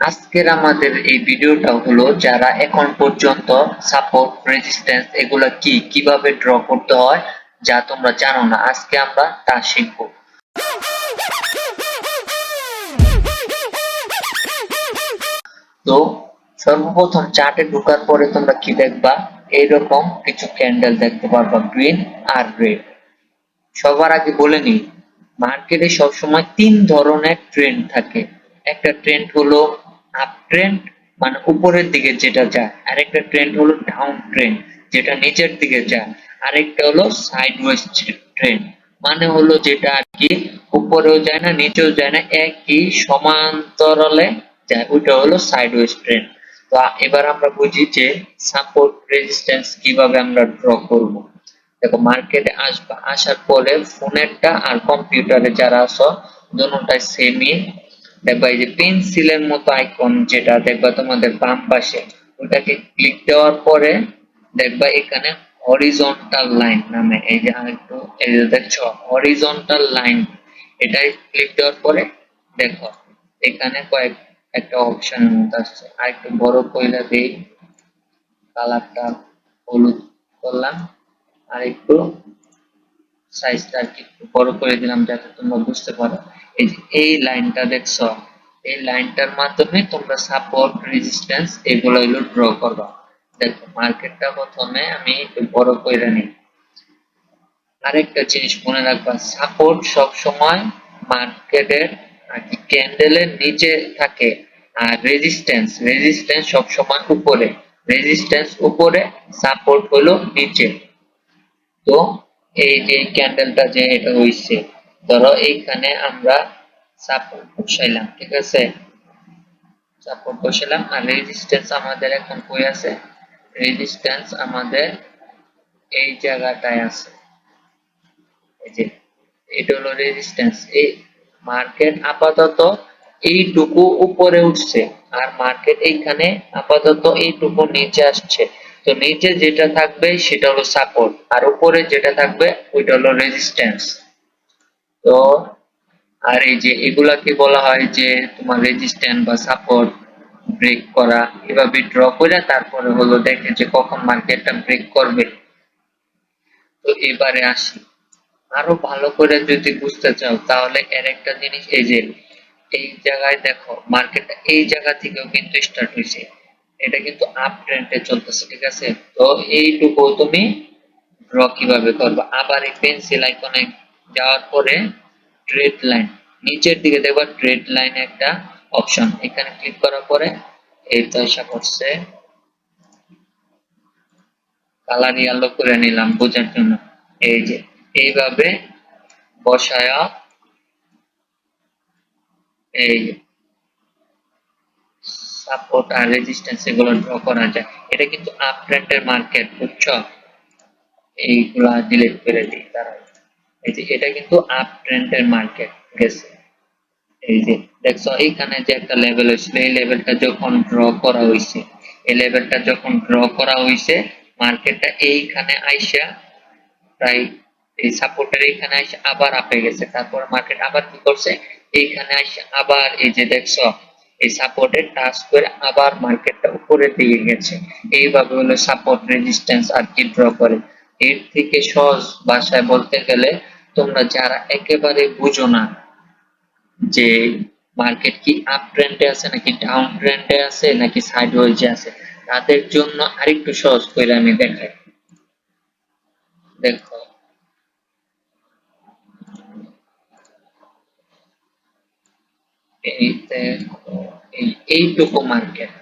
আজকের আমাদের এই ভিডিওটা হলো যারা এখন পর্যন্ত সাপোর্ট রেজিস্ট্যান্স এগুলা কি, কীভাবে ড্র করতে হয়, যা তোমরা জানো না, আজকে আমরা তা শিখব। তো সর্বপ্রথম চার্টে ঢোকার পরে তোমরা কি দেখবা? এইরকম কিছু ক্যান্ডেল দেখতে পারবা গ্রিন আর রেড সবার আগে বলে নিই মার্কেটে সবসময় তিন ধরনের ট্রেন্ড থাকে। একটা ট্রেন্ড হলো আপ ট্রেন্ড মানে উপরের দিকে যেটা যায়, আরেকটা ট্রেন্ড হলো ডাউন ট্রেন্ড যেটা নিচের দিকে যায়, আরেকটা হলো সাইডওয়েজ ট্রেন্ড মানে হলো যেটা আর কি, উপরেও যায় না, নিচেও যায় না, একই সমান্তরালে যায়, ওইটা হলো সাইডওয়েজ ট্রেন্ড তো এবার আমরা বুঝি যে সাপোর্ট রেজিস্ট্যান্স কীভাবে আমরা ড্র করব। দেখো মার্কেটে আসবা, আসার পরে ফোনেরটা আর কম্পিউটারে যারা আছো, দুটোটাই সেমই দেখবা এই যে পেন্সিলের মতো আইকন যেটা দেখবা তোমাদের বাম পাশে, ওটাকে ক্লিক দেওয়ার পরে দেখবা এখানে হরিজন্টাল লাইন নামে, এই যে আরেকটু, এই যে দেখছ হরিজন্টাল লাইন এটাই ক্লিক দেওয়ার পরে দেখো, এখানে কয়েক, একটা অপশনের মধ্যে আসছে। আর একটু বড় কইলা দেই কালারটা হলুদ করলাম আর একটু সাইজটা আর কি একটু বড় করে দিলাম যাতে তোমরা বুঝতে পারো। এই লাইনটা দেখছ? এই লাইনটার মাধ্যমে তোমরা সাপোর্ট রেজিস্ট্যান্স এগুলো হলো ড্র করবা। দেখো, মার্কেটটা প্রথমে আমি বড় করে নিই। আরেকটা জিনিস মনে রাখবা সাপোর্ট সব সময় মার্কেটের ক্যান্ডেলের নিচে থাকে আর রেজিস্ট্যান্স রেজিস্ট্যান্স সব সময় উপরে। রেজিস্ট্যান্স উপরে সাপোর্ট হলো নিচে। তো এই যে ক্যান্ডেলটা যে এটা হইছে ধরো এইখানে আমরা সাপোর্ট বসাইলাম, ঠিক আছে? সাপোর্ট বসাইলাম, আর রেজিস্ট্যান্স আমাদের এখন কই আছে? রেজিস্ট্যান্স আমাদের এই জায়গাটায় আছে। এই যে, এটা হলো রেজিস্ট্যান্স এই মার্কেট আপাতত এইটুকু উপরে উঠছে, আর মার্কেট এইখানে আপাতত এইটুকু নিচে আসছে। তো নিচে যেটা থাকবে সেটা হলো সাপোর্ট আর উপরে যেটা থাকবে ওইটা হলো রেজিস্ট্যান্স তো, আর এই যে এগুলাকে বলা হয় যে তোমার রেজিস্ট্যান্স বা সাপোর্ট ব্রেক করা, এভাবে ড্র করে তারপরে হলো দেখে যে কখন মার্কেটটা ব্রেক করবে। তো এবারে আসি। আরও ভালো করে যদি বুঝতে চাও, তাহলে এর একটা জিনিস এই যে, এই জায়গায় দেখো মার্কেটটা এই জায়গা থেকেও কিন্তু স্টার্ট হয়েছে। এটা কিন্তু আপ ট্রেন্ডে চলতেছে, ঠিক আছে? তো এইটুকু তুমি ড্র কীভাবে করবে? আবার এই পেন্সিল আইকনে যাওয়ার পরে ট্রেড লাইন নিচের দিকে দেখবা ট্রেড লাইন একটা অপশন এখানে ক্লিক করার পরে এই তো এসে করছে কালার ইয়ালো করে নিলাম বোঝার জন্য। এই যে, এইভাবে বসায়া এই সাপোর্ট আর রেজিস্ট্যান্স এগুলো ড্র করা যায়। এটা কিন্তু আপ ট্রেন্ডের মার্কেট বুঝছ? এইগুলা ডিলিট করে দিই তারা এই এটা কিন্তু আপ ট্রেন্ডের মার্কেট গেছে এই যে, দেখছ যে একটা লেভেল হয়েছিল, এই লেভেলটা যখন ড্র করা হয়েছে এই লেভেলটা যখন ড্র করা হয়েছে মার্কেটটা এইখানে আইসা প্রায় এই সাপোর্টের এইখানে এসে আবার আপে গেছে। তারপর মার্কেট আবার কি করছে? এইখানে এসে আবার এই যে দেখছ, এই সাপোর্টে টাচ করে আবার মার্কেটটা উপরে দিকে গেছে। এইভাবে হলো সাপোর্ট রেজিস্ট্যান্স আর কি ড্র করে। এর থেকে সহজ ভাষায় বলতে গেলে তোমরা যারা একেবারে বুঝো না যে মার্কেট কি আপ ট্রেন্ডে আছে নাকি ডাউন ট্রেন্ডে আছে নাকি সাইডওয়েজে আছে, তাদের জন্য আরেকটু সহজ করে আমি দেখাই। দেখো। এই এইটুকু মার্কেট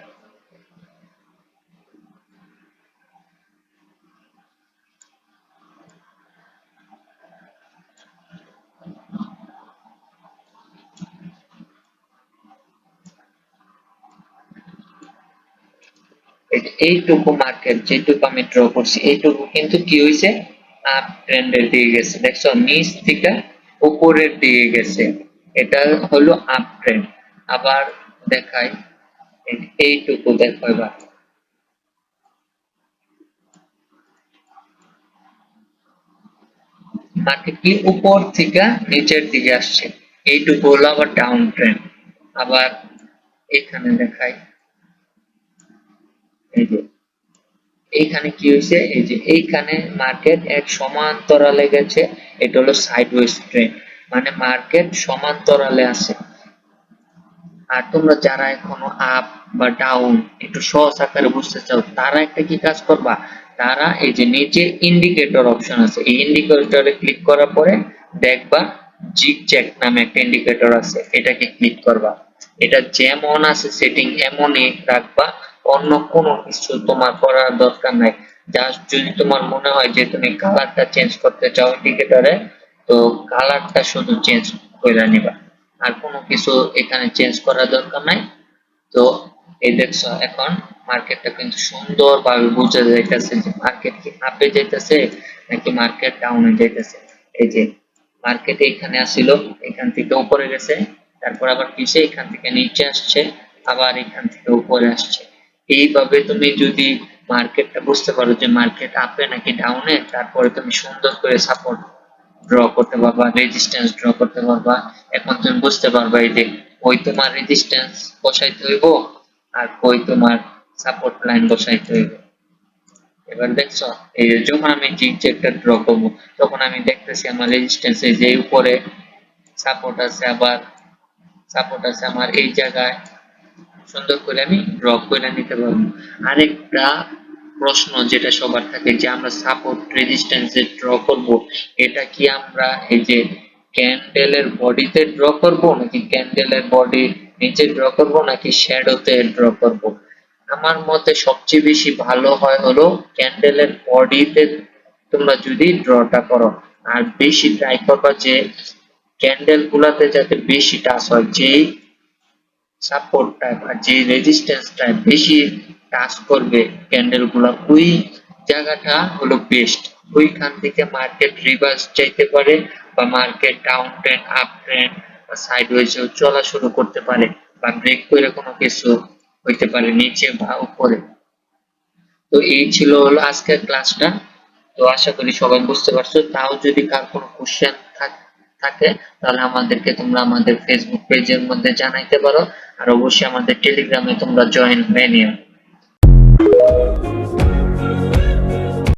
এইটুকু মার্কেট যেটুকু আমি ড্র করছি, এইটুকু কিন্তু কি হয়েছে আপ ট্রেন্ডের দিকে গেছে। দেখছ, নিচ থেকে উপরের দিকে গেছে। এটা হলো আপ ট্রেন্ড আবার দেখাই। এইটুকু দেখো এবার। মার্কেট কি? উপর থেকে নিচের দিকে আসছে। এইটুকু হলো আবার ডাউন ট্রেন্ড আবার এখানে দেখাই। এই এইখানে কি হয়েছে? এই যে এইখানে মার্কেট এক সমান্তরালে গেছে, এটা হলো সাইডওয়েজ ট্রেন্ড মানে মার্কেট সমান্তরালে আছে। আর তোমরা যারা এখনও আপ বা ডাউন একটু সহজ আকারে বুঝতে চাও, তারা একটা কি কাজ করবা? তারা এই যে নিচে ইন্ডিকেটর অপশন আছে। এই ইন্ডিকেটরে ক্লিক করার পরে দেখবা জিগজ্যাগ নামে একটা ইন্ডিকেটর আছে, এটাকে ক্লিক করবা। এটা যেমন আছে সেটিং এমনই রাখবা। অন্য কোনো কিছু তোমার করার দরকার নাই। জাস্ট যদি তোমার মনে হয় যে তুমি কালারটা চেঞ্জ করতে চাও ইন্ডিকেটরে তো কালারটা শুধু চেঞ্জ করে নিবা। আর কোনো কিছু এখানে চেঞ্জ করার দরকার নাই। তো এই দেখছ, এখন মার্কেটটা কিন্তু সুন্দরভাবে বোঝা যাইতেছে যে মার্কেট কি আপে যাইতেছে নাকি মার্কেট ডাউনে যাইতেছে। এই যে মার্কেট এখানে আসিল, এখান থেকে উপরে গেছে, তারপর আবার কিসে, এখান থেকে নিচে আসছে, আবার এখান থেকে উপরে আসছে। এইভাবে তুমি যদি মার্কেটটা বুঝতে পারো যে মার্কেট আপে নাকি ডাউনে তারপরে তুমি সুন্দর করে সাপোর্ট ড্র করতে পারবা রেজিস্ট্যান্স ড্র করতে পারবা। এখন তুমি বুঝতে পারবা এই যে, ওই তোমার রেজিস্ট্যান্স বসাইতে হইব আর ওই তোমার সাপোর্ট লাইন বসাইতে হইব। এবার দেখছ, এই যে যখন আমি জিগজ্যাগটা ড্র করব, তখন আমি দেখতেছি আমার রেজিস্ট্যান্স এই যে উপরে সাপোর্ট আছে, আবার সাপোর্ট আছে আমার এই জায়গায়। সুন্দর করে আমি ড্র করে নিতে পারব আরেকটা প্রশ্ন যেটা সবার থাকে যে আমরা সাপোর্ট রেজিস্ট্যান্স রেজিস্ট্যান্সে ড্র করব, এটা কি আমরা এই যে ক্যান্ডেলের বডিতে ড্র করব, নাকি ক্যান্ডেলের বডি নিচে ড্র করব, নাকি শ্যাডোতে ড্র করব? আমার মতে সবচেয়ে বেশি ভালো হয় হলো ক্যান্ডেলের বডিতে তোমরা যদি ড্রটা করো। আর বেশি ট্রাই করবা যে ক্যান্ডেল গুলাতে যাতে বেশি টাচ হয়, যেই সাপোর্টটা বা যে রেজিস্ট্যান্সটা বেশি টাচ করবে ক্যান্ডেলগুলা ওই জায়গাটা হলো বেস্ট ওইখান থেকে মার্কেট রিভার্স চাইতে পারে বা market down trend up trend বা সাইডওয়েজেও চলা শুরু করতে পারে বা ব্রেক করে কোনো কিছু হইতে পারে নিচে বা উপরে। তো এই ছিল হলো আজকের ক্লাসটা তো আশা করি সবাই বুঝতে পারছ। তাও যদি কার কোনো কোশ্চেন থাকে, তাহলে আমাদেরকে তোমরা আমাদের ফেসবুক পেজের মধ্যে জানাইতে পারো, আর অবশ্যই আমাদের টেলিগ্রামে তোমরা জয়েন হয়ে নিও।